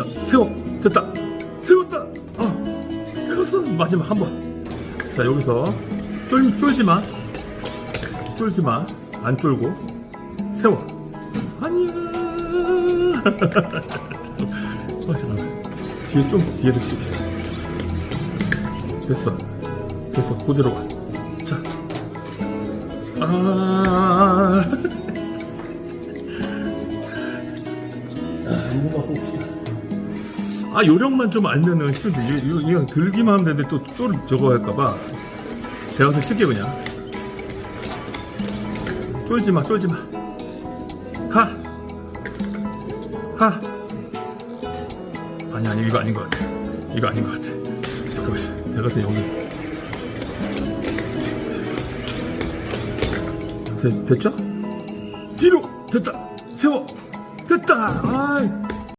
자, 세워. 됐다. 세웠다. 아, 됐어. 마지막 한 번. 자, 여기서 쫄, 쫄지 마. 쫄지 마. 안 쫄고. 세워. 아니야. 아, 잠깐만. 뒤에 좀, 뒤에 드십시오. 됐어. 됐어. 그대로 가. 자. 아. 아, 이거만 봅시다. 아, 요령만 좀 알면은 쉬운데, 이거, 이거 들기만 하면 되는데 또, 또 저거 할까봐. 대화서 쓸게, 그냥. 쫄지 마, 쫄지 마. 가! 가! 아니, 아니, 이거 아닌 것 같아. 이거 아닌 것 같아. 잠깐만, 대가서 여기. 됐, 됐죠? 뒤로! 됐다! 세워! 됐다! 아이,